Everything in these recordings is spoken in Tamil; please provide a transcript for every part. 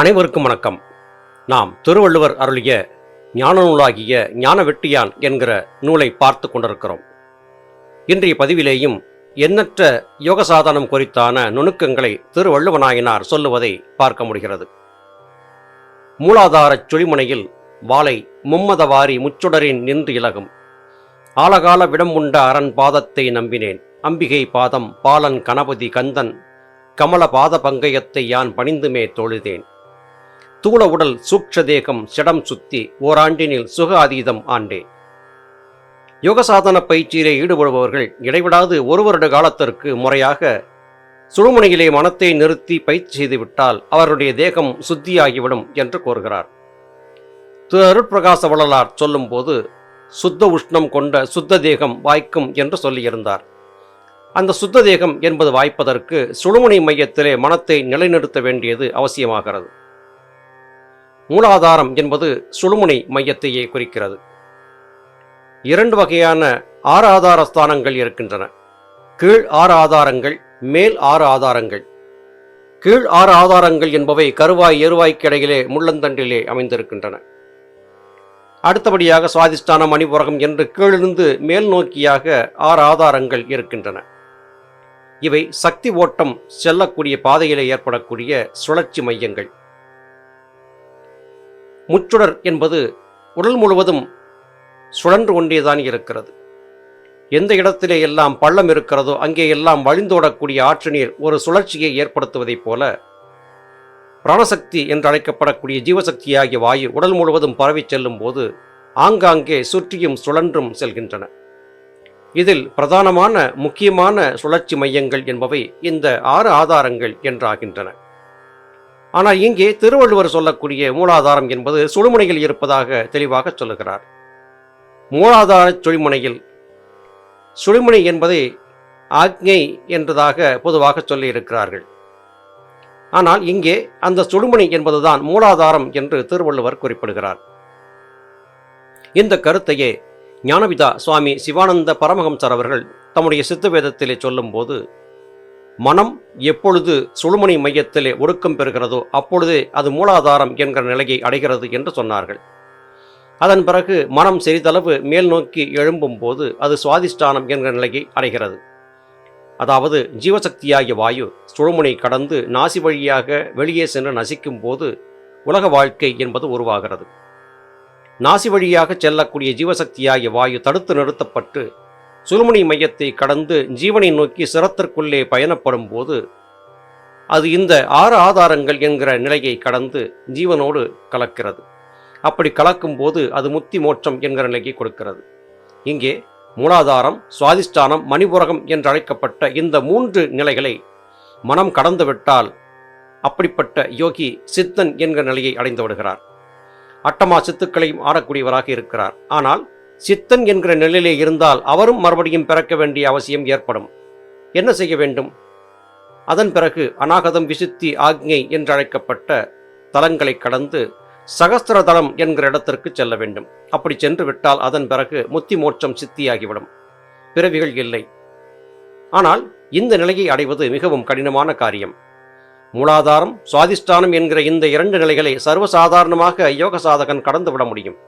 அனைவருக்கும் வணக்கம். நாம் திருவள்ளுவர் அருளிய ஞான நூலாகிய ஞான வெட்டியான் என்கிற நூலை பார்த்து கொண்டிருக்கிறோம். இன்றைய பதிவிலேயும் எண்ணற்ற யோக சாதனம் குறித்தான நுணுக்கங்களை திருவள்ளுவனாயினார் சொல்லுவதை பார்க்க முடிகிறது. மூலாதாரச் சுழிமுனையில் வாளை மும்மதவாரி முச்சுடரின் நின்று இலகும். ஆலகால விடம் உண்ட அரண் பாதத்தை நம்பினேன். அம்பிகை பாதம் பாலன் கணபதி கந்தன் கமல பாத பங்கயத்தை யான் பணிந்துமே தொழுதேன். தூள உடல் சூக்ஷ தேகம் சிடம் சுத்தி ஓராண்டினில் சுக அதீதம் ஆண்டே. யோகசாதன பயிற்சியிலே ஈடுபடுபவர்கள் இடைவிடாது ஒரு வருட காலத்திற்கு முறையாக சுழுமுனையிலே மனத்தை நிறுத்தி பயிற்சி செய்துவிட்டால் அவருடைய தேகம் சுத்தியாகிவிடும் என்று கூறுகிறார். திரு அருட்பிரகாச வள்ளலார் சொல்லும்போது சுத்த உஷ்ணம் கொண்ட சுத்த தேகம் வாய்க்கும் என்று சொல்லியிருந்தார். அந்த சுத்த தேகம் என்பது வாய்ப்பதற்கு சுழுமுனை மையத்திலே மனத்தை நிலைநிறுத்த வேண்டியது அவசியமாகிறது. மூலாதாரம் என்பது சுழுமுனை மையத்தையே குறிக்கிறது. இரண்டு வகையான ஆறு ஆதார ஸ்தானங்கள் இருக்கின்றன. கீழ் ஆறு ஆதாரங்கள் மேல் ஆறு ஆதாரங்கள். கீழ் ஆறு ஆதாரங்கள் என்பவை கருவாய் எருவாய்க்கிடையிலே முள்ளந்தண்டிலே அமைந்திருக்கின்றன. அடுத்தபடியாக சுவாதிஷ்டான மணிபுரகம் என்று கீழிருந்து மேல் நோக்கியாக ஆறு ஆதாரங்கள் இருக்கின்றன. இவை சக்தி ஓட்டம் செல்லக்கூடிய பாதையிலே ஏற்படக்கூடிய சுழற்சி மையங்கள். முச்சுடர் என்பது உடல் முழுவதும் சுழன்று கொண்டேதான் இருக்கிறது. எந்த இடத்திலே எல்லாம் பள்ளம் இருக்கிறதோ அங்கே எல்லாம் வழிந்தோடக்கூடிய ஆற்று நீர் ஒரு சுழற்சியை ஏற்படுத்துவதைப் போல பிராணசக்தி என்று அழைக்கப்படக்கூடிய ஜீவசக்தியாகிய வாயு உடல் முழுவதும் பரவி செல்லும் போது ஆங்காங்கே சுற்றியும் சுழன்றும் செல்கின்றன. இதில் பிரதானமான முக்கியமான சுழற்சி மையங்கள் என்பவை இந்த ஆறு ஆதாரங்கள் என்றாகின்றன. ஆனால் இங்கே திருவள்ளுவர் சொல்லக்கூடிய மூலாதாரம் என்பது சுழுமுனையில் இருப்பதாக தெளிவாக சொல்லுகிறார். மூலாதார சுழிமுனையில் சுழிமுனை என்பதை ஆக்ஞை என்றதாக பொதுவாக சொல்லியிருக்கிறார்கள். ஆனால் இங்கே அந்த சுழுமுனை என்பதுதான் மூலாதாரம் என்று திருவள்ளுவர் குறிப்பிடுகிறார். இந்த கருத்தையே ஞானபிதா சுவாமி சிவானந்த பரமஹம்சர் அவர்கள் தம்முடைய சித்த வேதத்திலே சொல்லும்போது மனம் எப்பொழுது சுழுமணி மையத்திலே ஒடுக்கம் பெறுகிறதோ அப்பொழுதே அது மூலாதாரம் என்கிற நிலையை அடைகிறது என்று சொன்னார்கள். அதன் பிறகு மனம் சிறிதளவு மேல் நோக்கி எழும்பும் போது அது சுவாதிஷ்டானம் என்கிற நிலையை அடைகிறது. அதாவது ஜீவசக்தியாகிய வாயு சுழுமுனை கடந்து நாசி வழியாக வெளியே சென்று நசிக்கும் போது உலக வாழ்க்கை என்பது உருவாகிறது. நாசி வழியாக செல்லக்கூடிய ஜீவசக்தியாகிய வாயு தடுத்து நிறுத்தப்பட்டு சுழுமுனை மையத்தை கடந்து ஜீவனை நோக்கி சிரத்திற்குள்ளே பயணப்படும் போது அது இந்த ஆறு ஆதாரங்கள் என்கிற நிலையை கடந்து ஜீவனோடு கலக்கிறது. அப்படி கலக்கும் போது அது முத்தி மோட்சம் என்கிற நிலையை கொடுக்கிறது. இங்கே மூலாதாரம் சுவாதிஷ்டானம் மணிபுரகம் என்று அழைக்கப்பட்ட இந்த மூன்று நிலைகளை மனம் கடந்துவிட்டால் அப்படிப்பட்ட யோகி சித்தன் என்கிற நிலையை அடைந்து விடுகிறார். அட்டமா சித்துக்களையும் ஆடக்கூடியவராக இருக்கிறார். ஆனால் சித்தன் என்கிற நிலையிலே இருந்தால் அவரும் மறுபடியும் பிறக்க வேண்டிய அவசியம் ஏற்படும். என்ன செய்ய வேண்டும்? அதன் பிறகு அநாகதம் விசுத்தி ஆக்ஞை என்றழைக்கப்பட்ட தலங்களை கடந்து சகஸ்திரதலம் என்கிற இடத்திற்கு செல்ல வேண்டும். அப்படி சென்று விட்டால் அதன் பிறகு முத்தி மோட்சம் சித்தியாகிவிடும். பிறவிகள் இல்லை. ஆனால் இந்த நிலையை அடைவது மிகவும் கடினமான காரியம். மூலாதாரம் சுவாதிஷ்டானம் என்கிற இந்த இரண்டு நிலைகளை சர்வசாதாரணமாக யோக சாதகன் கடந்து விட முடியும்.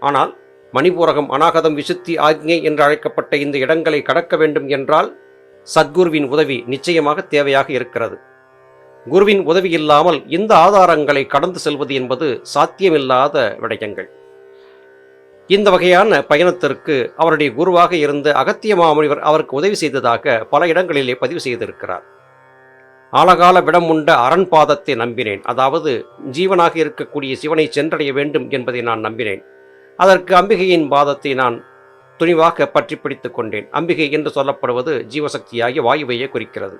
ஆனால் மணிபூரகம் அனாகதம் விசுத்தி ஆக்ஞை என்று அழைக்கப்பட்ட இந்த இடங்களை கடக்க வேண்டும் என்றால் சத்குருவின் உதவி நிச்சயமாக தேவையாக இருக்கிறது. குருவின் உதவி இல்லாமல் இந்த ஆதாரங்களை கடந்து செல்வது என்பது சாத்தியமில்லாத விடயங்கள். இந்த வகையான பயணத்திற்கு அவருடைய குருவாக இருந்த அகத்திய மாமுனிவர் அவருக்கு உதவி செய்ததாக பல இடங்களிலே பதிவு செய்திருக்கிறார். ஆழகால விடம் உண்ட அரண் பாதத்தை நம்பினேன். அதாவது ஜீவனாக இருக்கக்கூடிய சிவனை சென்றடைய வேண்டும் என்பதை நான் நம்பினேன். அதற்கு அம்பிகையின் பாதத்தை நான் துணிவாக பற்றி பிடித்துக் கொண்டேன். அம்பிகை என்று சொல்லப்படுவது ஜீவசக்தியாகிய வாயுவையே குறிக்கிறது.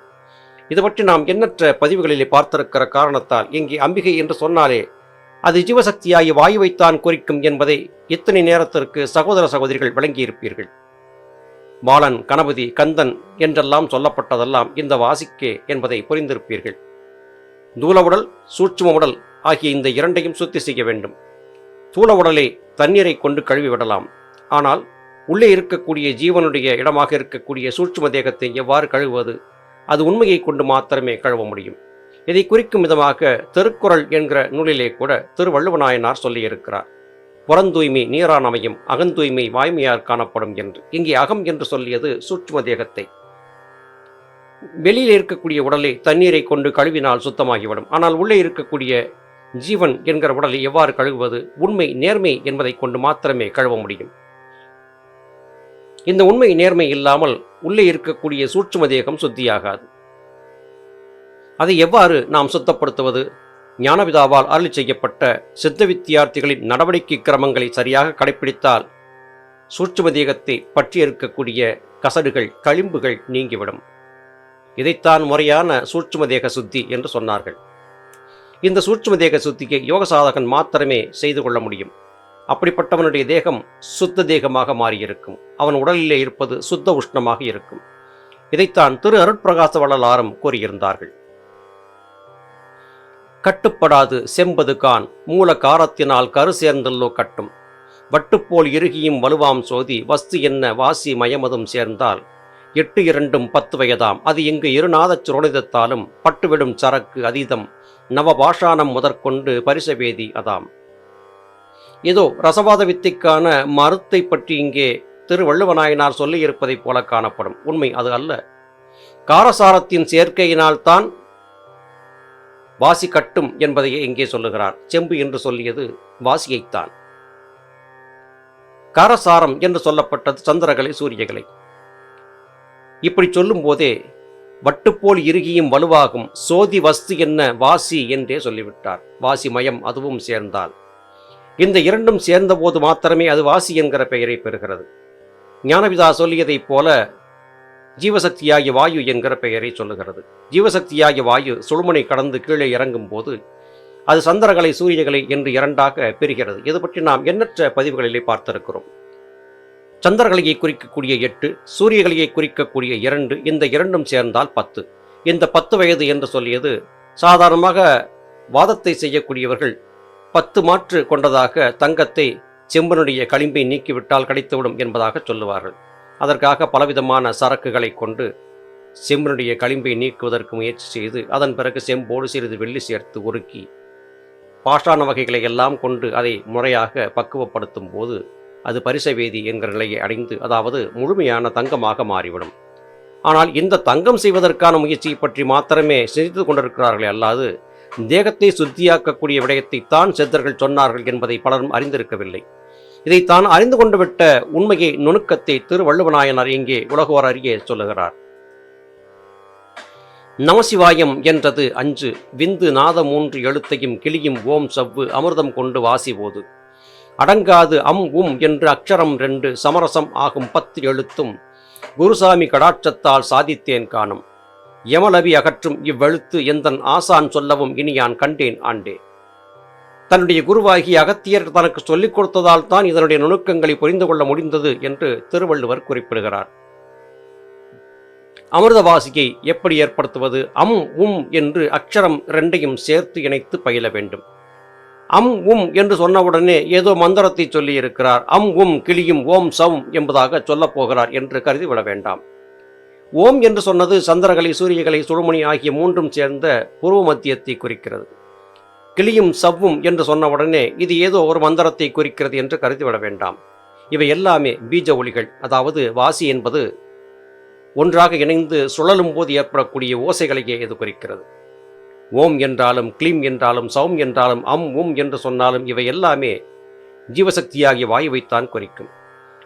இது பற்றி நாம் எண்ணற்ற பதிவுகளிலே பார்த்திருக்கிற காரணத்தால் இங்கே அம்பிகை என்று சொன்னாலே அது ஜீவசக்தியாகிய வாயுவைத்தான் குறிக்கும் என்பதை இத்தனை நேரத்திற்கு சகோதர சகோதரிகள் விளங்கியிருப்பீர்கள். பாலன் கணபதி கந்தன் என்றெல்லாம் சொல்லப்பட்டதெல்லாம் இந்த வாசிக்கே என்பதை புரிந்திருப்பீர்கள். தூல உடல் சூட்சும உடல் ஆகிய இந்த இரண்டையும் சுத்தி செய்ய வேண்டும். தூள உடலை தண்ணீரை கொண்டு கழுவி விடலாம். ஆனால் உள்ளே இருக்கக்கூடிய ஜீவனுடைய இடமாக இருக்கக்கூடிய சூட்சும தேகத்தை எவ்வாறு கழுவுவது? அது உண்மையை கொண்டு மாத்திரமே கழுவ முடியும். இதை குறிக்கும் விதமாக திருக்குறள் என்கிற நூலிலே கூட திருவள்ளுவநாயனார் சொல்லியிருக்கிறார். புறந்தூய்மை நீரான் அமையும் அகந்தூய்மை வாய்மையார் காணப்படும் என்று. இங்கே அகம் என்று சொல்லியது சூட்சும தேகத்தை. வெளியில் இருக்கக்கூடிய உடலை தண்ணீரை கொண்டு கழுவினால் சுத்தமாகிவிடும். ஆனால் உள்ளே இருக்கக்கூடிய ஜீவன் என்கிற உடலை எவ்வாறு கழுவுவது? உண்மை நேர்மை என்பதை கொண்டு மாத்திரமே கழுவ முடியும். இந்த உண்மை நேர்மை இல்லாமல் உள்ளே இருக்கக்கூடிய சூட்சும தேகம் சுத்தியாகாது. அதை எவ்வாறு நாம் சுத்தப்படுத்துவது? ஞானபிதாவால் அருளி செய்யப்பட்ட சித்த வித்தியார்த்திகளின் நடவடிக்கை கிரமங்களை சரியாக கடைபிடித்தால் சூட்சும தேகத்தை பற்றி இருக்கக்கூடிய கசடுகள் களிம்புகள் நீங்கிவிடும். இதைத்தான் முறையான சூட்சும தேக சுத்தி என்று சொன்னார்கள். இந்த சூட்சும தேக சுத்தியை யோக சாதகன் மாத்திரமே செய்து கொள்ள முடியும். அப்படிப்பட்டவனுடைய தேகம் சுத்த தேகமாக மாறியிருக்கும். அவன் உடலிலே இருப்பது சுத்த உஷ்ணமாக இருக்கும். இதைத்தான் திரு அருட்பிரகாச வள்ளலாரும் கூறியிருந்தார்கள். கட்டுப்படாது செம்பது கான். மூல காரத்தினால் கரு சேர்ந்தல்லோ கட்டும். வட்டுப்போல் இறுகியும் வலுவாம் சோதி வஸ்து என்ன வாசி மயமதும் சேர்ந்தால் எட்டு இரண்டும் பத்து வயதாம். அது இங்கு இருநாதச் சுரோனிதத்தாலும் பட்டுவிடும் சரக்கு அதீதம். நவபாஷானம் முதற்கொண்டு பரிசவேதி அதாம். இதோ ரசவாத வித்தைக்கான மருத்தை பற்றி இங்கே திருவள்ளுவநாயனார் சொல்லியிருப்பதைப் போல காணப்படும். உண்மை அது அல்ல. காரசாரத்தின் சேர்க்கையினால்தான் வாசி கட்டும் என்பதையே இங்கே சொல்லுகிறார். செம்பு என்று சொல்லியது வாசியைத்தான். காரசாரம் என்று சொல்லப்பட்டது சந்திரகலை சூரியகலை. இப்படி சொல்லும் போதே வட்டுப்போல் இறுகியும் வலுவாகும் சோதி வஸ்து என்ன வாசி என்றே சொல்லிவிட்டார். வாசி மயம் அதுவும் சேர்ந்தால். இந்த இரண்டும் சேர்ந்தபோது மாத்திரமே அது வாசி என்கிற பெயரை பெறுகிறது. ஞானபிதா சொல்லியதைப் போல ஜீவசக்தியாகிய வாயு என்கிற பெயரை சொல்லுகிறது. ஜீவசக்தியாகிய வாயு சுழுமனை கடந்து கீழே இறங்கும் போது அது சந்திரகலை சூரியகலை என்று இரண்டாக பிரிகிறது. இது பற்றி நாம் எண்ணற்ற பதிவுகளிலே பார்த்திருக்கிறோம். சந்திரகலையை குறிக்கக்கூடிய எட்டு சூரியகலையை குறிக்கக்கூடிய இரண்டு இந்த இரண்டும் சேர்ந்தால் பத்து. இந்த பத்து வயது என்று சொல்லியது சாதாரணமாக வாதத்தை செய்யக்கூடியவர்கள் பத்து மாற்று கொண்டதாக தங்கத்தை செம்பனுடைய களிம்பை நீக்கிவிட்டால் கிடைத்துவிடும் என்பதாக சொல்லுவார்கள். அதற்காக பலவிதமான சரக்குகளை கொண்டு செம்பனுடைய களிம்பை நீக்குவதற்கு முயற்சி செய்து அதன் பிறகு செம்போடு சிறிது வெள்ளி சேர்த்து உருக்கி பாஷான வகைகளை எல்லாம் கொண்டு அதை முறையாக பக்குவப்படுத்தும் போது அது பரிசவேதி என்கிற நிலையை அடைந்து அதாவது முழுமையான தங்கமாக மாறிவிடும். ஆனால் இந்த தங்கம் செய்வதற்கான முயற்சியை பற்றி மாத்திரமே சிந்தித்து கொண்டிருக்கிறார்களே அல்லாது தேகத்தை சுத்தியாக்கக்கூடிய விடயத்தை தான் சித்தர்கள் சொன்னார்கள் என்பதை பலரும் அறிந்திருக்கவில்லை. இதைத்தான் அறிந்து கொண்டு விட்ட உண்மையை நுணுக்கத்தை திருவள்ளுவநாயனார் இங்கே உலகோர் அறிய சொல்லுகிறார். நமசிவாயம் என்றது அஞ்சு விந்து நாத மூன்று எழுத்தையும் கிளியும் ஓம் சவ்வு அமிர்தம் கொண்டு வாசி போது அடங்காது அம் உம் என்று அக்ஷரம் ரெண்டு சமரசம் ஆகும் பத்து எழுத்தும். குருசாமி கடாட்சத்தால் சாதித்தேன் காணும். யமலவி அகற்றும் இவ்வெழுத்து எந்தன் ஆசான் சொல்லவும் இனி யான் கண்டேன் ஆண்டே. தன்னுடைய குருவாகி அகத்தியர் தனக்கு சொல்லிக் கொடுத்ததால் தான் இதனுடைய நுணுக்கங்களை புரிந்து கொள்ள முடிந்தது என்று திருவள்ளுவர் குறிப்பிடுகிறார். அமிர்தவாசியை எப்படி ஏற்படுத்துவது? அம் உம் என்று அக்ஷரம் ரெண்டையும் சேர்த்து இணைத்து பயில வேண்டும். அம் உம் என்று சொன்னவுடனே ஏதோ மந்திரத்தை சொல்லியிருக்கிறார். அம் உம் கிளியும் ஓம் சம் என்பதாக சொல்லப் போகிறார் என்று கருதி விட வேண்டாம். ஓம் என்று சொன்னது சந்திரகலை சூரியகலை சுழுமணி ஆகிய மூன்றும் சேர்ந்த பூர்வ மத்தியத்தை குறிக்கிறது. கிளியும் சவ்வும் என்று சொன்னவுடனே இது ஏதோ ஒரு மந்திரத்தை குறிக்கிறது என்று கருதிவிட வேண்டாம். இவை எல்லாமே பீஜ ஒளிகள். அதாவது வாசி என்பது ஒன்றாக இணைந்து சுழலும் போது ஏற்படக்கூடிய ஓசைகளையே இது குறிக்கிறது. ஓம் என்றாலும் கிளீம் என்றாலும் சௌம் என்றாலும் அம் உம் என்று சொன்னாலும் இவை எல்லாமே ஜீவசக்தியாகிய வாயுவைத்தான் குறிக்கும்.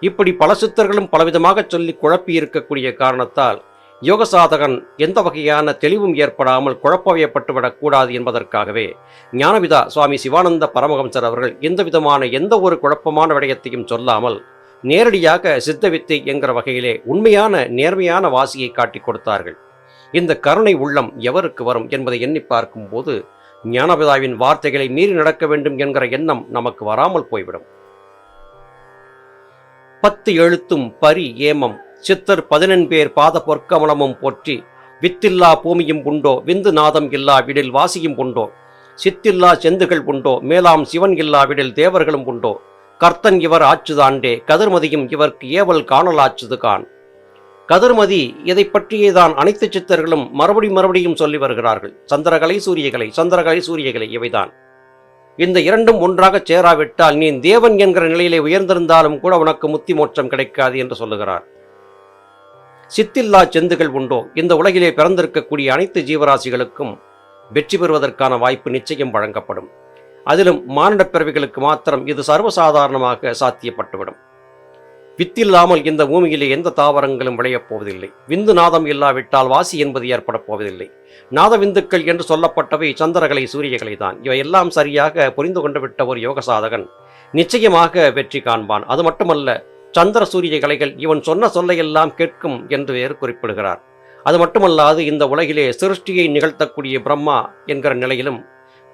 இப்படி பல சித்தர்களும் பலவிதமாக சொல்லி குழப்பி இருக்கக்கூடிய காரணத்தால் யோக சாதகன் எந்த வகையான தெளிவும் ஏற்படாமல் குழப்பவையப்பட்டுவிடக்கூடாது என்பதற்காகவே ஞானவிதா சுவாமி சிவானந்த பரமஹம்சர் அவர்கள் எந்த விதமான எந்த ஒரு குழப்பமான விடயத்தையும் சொல்லாமல் நேரடியாக சித்தவித்தை என்கிற வகையிலே உண்மையான நேர்மையான வாசியை காட்டிக் கொடுத்தார்கள். இந்த கருணை உள்ளம் எவருக்கு வரும் என்பதை எண்ணி பார்க்கும்போது ஞானபிதாவின் வார்த்தைகளை மீறி நடக்க வேண்டும் என்கிற எண்ணம் நமக்கு வராமல் போய்விடும். பத்து எழுத்தும் பரி ஏமம் சித்தர் பதினெண்பேர் பாத பொற்கமலமும் போற்றி வித்தில்லா பூமியும் உண்டோ விந்து நாதம் இல்லா விடில் வாசியும் உண்டோ சித்தில்லா செந்துகள் உண்டோ மேலாம் சிவன் இல்லா விடில் தேவர்களும் உண்டோ கர்த்தன் இவர் ஆச்சுதாண்டே கதிர்மதியும் இவர்க்கு ஏவல் காணலாச்சுது கான். கதிர்மதி இதை பற்றியே தான் அனைத்து சித்தர்களும் மறுபடி மறுபடியும் சொல்லி வருகிறார்கள். சந்திரகலை சூரியகலை சந்திரகலை சூரியகலை இவைதான். இந்த இரண்டும் ஒன்றாக சேராவிட்டால் நீ தேவன் என்கிற நிலையிலே உயர்ந்திருந்தாலும் கூட உனக்கு முத்தி மோட்சம் கிடைக்காது என்று சொல்லுகிறார். சித்தில்லா செந்துகள் உண்டோ? இந்த உலகிலே பிறந்திருக்கக்கூடிய அனைத்து ஜீவராசிகளுக்கும் வெற்றி பெறுவதற்கான வாய்ப்பு நிச்சயம் வழங்கப்படும். அதிலும் மானிடப் பிறவிகளுக்கு மாத்திரம் இது சர்வசாதாரணமாக சாத்தியப்பட்டுவிடும். வித்தில்லாமல் இந்த பூமியிலே எந்த தாவரங்களும் விளையப் போவதில்லை. விந்து நாதம் இல்லாவிட்டால் வாசி என்பது ஏற்படப் போவதில்லை. நாத விந்துக்கள் என்று சொல்லப்பட்டவை சந்திரகலை சூரியகலை தான். இவை எல்லாம் சரியாக புரிந்து கொண்டு விட்ட ஒரு யோக சாதகன் நிச்சயமாக வெற்றி காண்பான். அது மட்டுமல்ல சந்திர சூரிய கலைகள் இவன் சொன்ன சொல்லையெல்லாம் கேட்கும் என்று வேறு குறிப்பிடுகிறார். அது மட்டுமல்லாது இந்த உலகிலே சிருஷ்டியை நிகழ்த்தக்கூடிய பிரம்மா என்கிற நிலையிலும்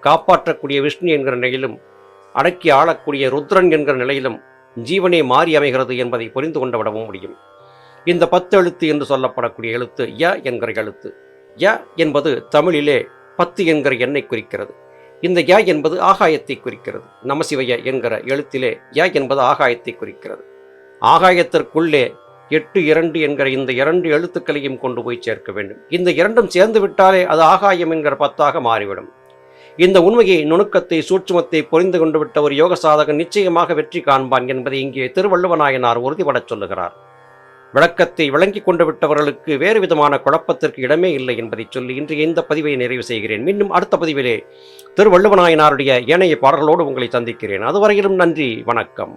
காப்பாற்றக்கூடிய விஷ்ணு என்கிற நிலையிலும் அடக்கி ஆளக்கூடிய ருத்ரன் என்கிற நிலையிலும் ஜீவனே மாறி அமைகிறது என்பதை புரிந்து கொண்டு விடவும் முடியும். இந்த பத்து எழுத்து என்று சொல்லப்படக்கூடிய எழுத்து ய என்கிற எழுத்து. ய என்பது தமிழிலே பத்து என்கிற எண்ணை குறிக்கிறது. இந்த ய என்பது ஆகாயத்தை குறிக்கிறது. நமசிவய என்கிற எழுத்திலே ய என்பது ஆகாயத்தை குறிக்கிறது. ஆகாயத்திற்குள்ளே எட்டு இரண்டு என்கிற இந்த இரண்டு எழுத்துக்களையும் கொண்டு போய் சேர்க்க வேண்டும். இந்த இரண்டும் சேர்ந்து விட்டாலே அது ஆகாயம் என்கிற பத்தாக மாறிவிடும். இந்த உண்மையை நுணுக்கத்தை சூட்சுமத்தை புரிந்து கொண்டு விட்ட ஒரு யோக சாதகன் நிச்சயமாக வெற்றி காண்பான் என்பதை இங்கே திருவள்ளுவநாயனார் உறுதிபடச் சொல்லுகிறார். விளக்கத்தை விளங்கி கொண்டு விட்டவர்களுக்கு வேறு விதமான குழப்பத்திற்கு இடமே இல்லை என்பதை சொல்லி இன்றைய இந்த பதிவை நிறைவு செய்கிறேன். மீண்டும் அடுத்த பதிவிலே திருவள்ளுவநாயனாருடைய ஏனைய பாடல்களோடு உங்களை சந்திக்கிறேன். அதுவரையிலும் நன்றி வணக்கம்.